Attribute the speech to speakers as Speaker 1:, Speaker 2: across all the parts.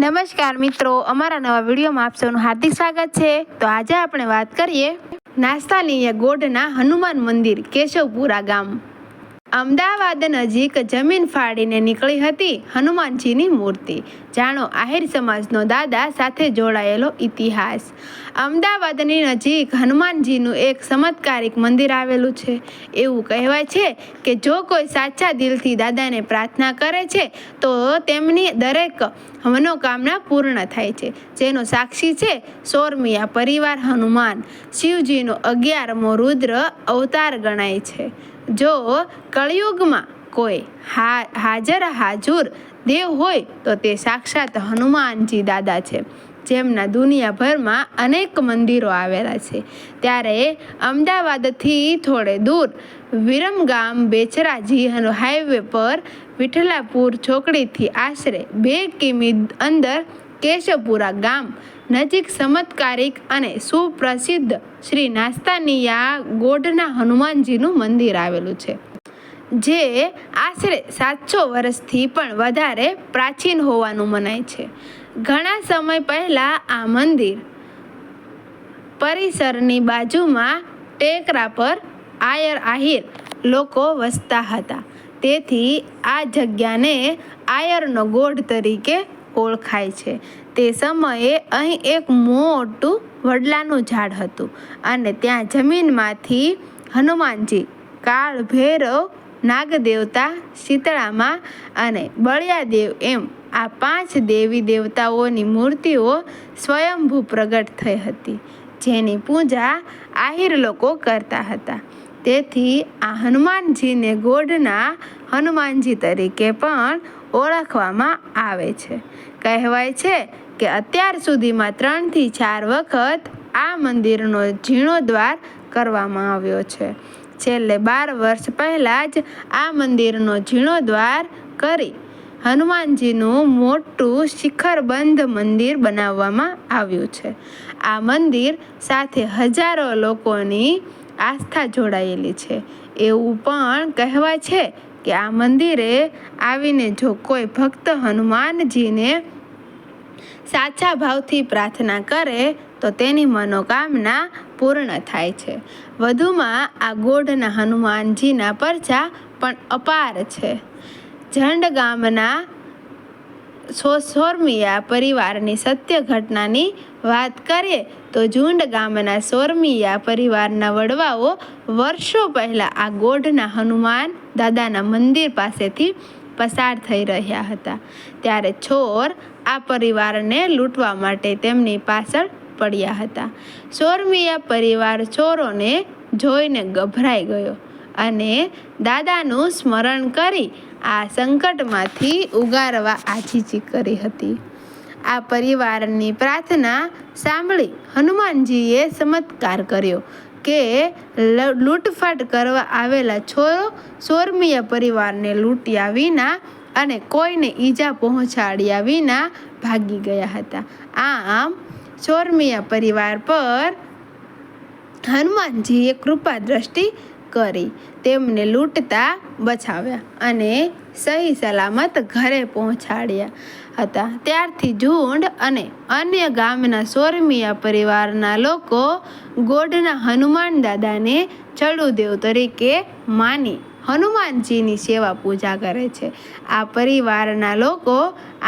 Speaker 1: નમસ્કાર મિત્રો, અમારા નવા વિડીયોમાં આપ સૌનું હાર્દિક સ્વાગત છે. તો આજે આપણે વાત કરીએ નાસ્તાની ગોઢના હનુમાન મંદિર, કેશવપુરા ગામ. અમદાવાદ નજીક જમીન ફાડીને નીકળી હતી હનુમાનજીની મૂર્તિ. જાણો, આહિર સમાજનો દાદા સાથે જોડાયેલો ઇતિહાસ. અમદાવાદની નજીક હનુમાનજીનું એક ચમત્કારિક મંદિર આવેલું છે. એવું કહેવાય છે કે જો કોઈ સાચા દિલથી દાદાને પ્રાર્થના કરે છે, તો તેમની દરેક મનોકામના પૂર્ણ થાય છે. જેનો સાક્ષી છે સોરમિયા પરિવાર હનુમાન. શિવજીનો અગિયારમો રુદ્ર અવતાર ગણાય છે. જો કળિયુગમાં કોઈ હાજર હાજુર દેવ હોય તો તે સાક્ષાત હનુમાનજી દાદા છે, જેમના દુનિયાભરમાં અનેક મંદિરો આવેલા છે. ત્યારે અમદાવાદથી થોડે દૂર વિરમગામ બેચરાજી હાઈવે પર વિઠલાપુર ચોકડીથી આશરે બે કિમી અંદર કેશવપુરા ગામ નજીક ચમત્કારિક અને સુપ્રસિદ્ધ શ્રી નાસ્તાનિયા ગોઢના હનુમાનજીનું મંદિર આવેલું છે, જે આશરે સાતસો વર્ષથી પણ વધારે પ્રાચીન હોવાનું મનાય છે. ઘણા સમય પહેલાં આ મંદિર પરિસરની બાજુમાં ટેકરા પર આયર આહિર લોકો વસતા હતા. તેથી આ જગ્યાને આયરનો ગોઢ તરીકે ઓળખાય છે. તે સમયે અહીં એક મોટું વડલાનું ઝાડ હતું અને ત્યાં જમીનમાંથી હનુમાનજી, કાળ ભૈરવ, નાગદેવતા, શીતળામાં અને બળિયાદેવ એમ આ પાંચ દેવી દેવતાઓની મૂર્તિઓ સ્વયંભૂ પ્રગટ થઈ હતી જેની પૂજા આહિર લોકો કરતા હતા. તેથી આ હનુમાનજીને ગોઢના હનુમાનજી તરીકે પણ ઓળખવામાં આવે છે. કહેવાય છે કે અત્યાર સુધીમાં ત્રણથી ચાર વખત આ મંદિરનો જીર્ણોદ્વાર કરવામાં આવ્યો છે. છેલ્લે બાર વર્ષ પહેલાં જ આ મંદિરનો જીર્ણોદ્વાર કરી હનુમાનજીનું મોટું શિખરબંધ મંદિર બનાવવામાં આવ્યું છે. આ મંદિર સાથે હજારો લોકોની આસ્થા જોડાયેલી છે. એવું પણ કહેવાય છે કે આ મંદિરે આવીને જો કોઈ ભક્ત હનુમાનજીને સાચા ભાવથી પ્રાર્થના કરે, તો તેની મનોકામના પૂર્ણ થાય છે. વધુમાં આ ગોઢના હનુમાનજીના પરચા પણ અપાર છે. ઝંડ ગામના સોરમિયા પરિવારની સત્ય ઘટનાની વાત કરીએ, તો ઝુંડ ગામના સોરમિયા પરિવારના વડવાઓ વર્ષો પહેલાં આ ગોઢના હનુમાન દાદાના મંદિર પાસેથી પસાર થઈ રહ્યા હતા. ત્યારે ચોર આ પરિવારને લૂંટવા માટે તેમની પાછળ પડ્યા હતા. સોરમિયા પરિવાર ચોરોને જોઈને ગભરાઈ ગયો અને દાદાનું સ્મરણ કરી આ સંકટમાંથી ઉગારવા આજીજી કરી હતી. આ પરિવારની પ્રાર્થના સાંભળી હનુમાનજીએ ચમત્કાર કર્યો કે લૂંટફાટ કરવા આવેલા છોરો સોરમીય પરિવારને લૂંટ્યા વિના અને કોઈને ઈજા પહોંચાડ્યા વિના ભાગી ગયા હતા. આમ સોરમીય પરિવાર પર હનુમાનજીએ કૃપા દ્રષ્ટિ કરી તેમને લૂંટતા બચાવ્યા અને સહી સલામત ઘરે પહોંચાડ્યા હતા. ત્યારથી ઝુંડ અને અન્ય ગામના સોરમિયા પરિવારના લોકો ગોડના હનુમાન દાદાને ચડુદેવ તરીકે માની હનુમાનજીની સેવા પૂજા કરે છે. આ પરિવારના લોકો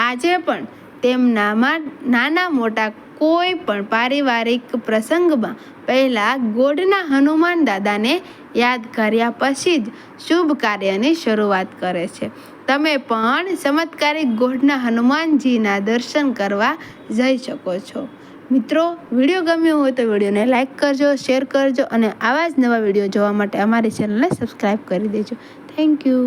Speaker 1: આજે પણ તેમનામાં નાના મોટા કોઈ પણ પારિવારિક પ્રસંગમાં પહેલાં ગોઢના હનુમાન દાદાને યાદ કર્યા પછી જ શુભ કાર્યની શરૂઆત કરે છે. તમે પણ ચમત્કારિક ગોઢના હનુમાનજીના દર્શન કરવા જઈ શકો છો. મિત્રો, વીડિયો ગમ્યો હોય તો વિડીયોને લાઇક કરજો, શેર કરજો અને આવા જ નવા વીડિયો જોવા માટે અમારી ચેનલને સબસ્ક્રાઈબ કરી દેજો. Thank you.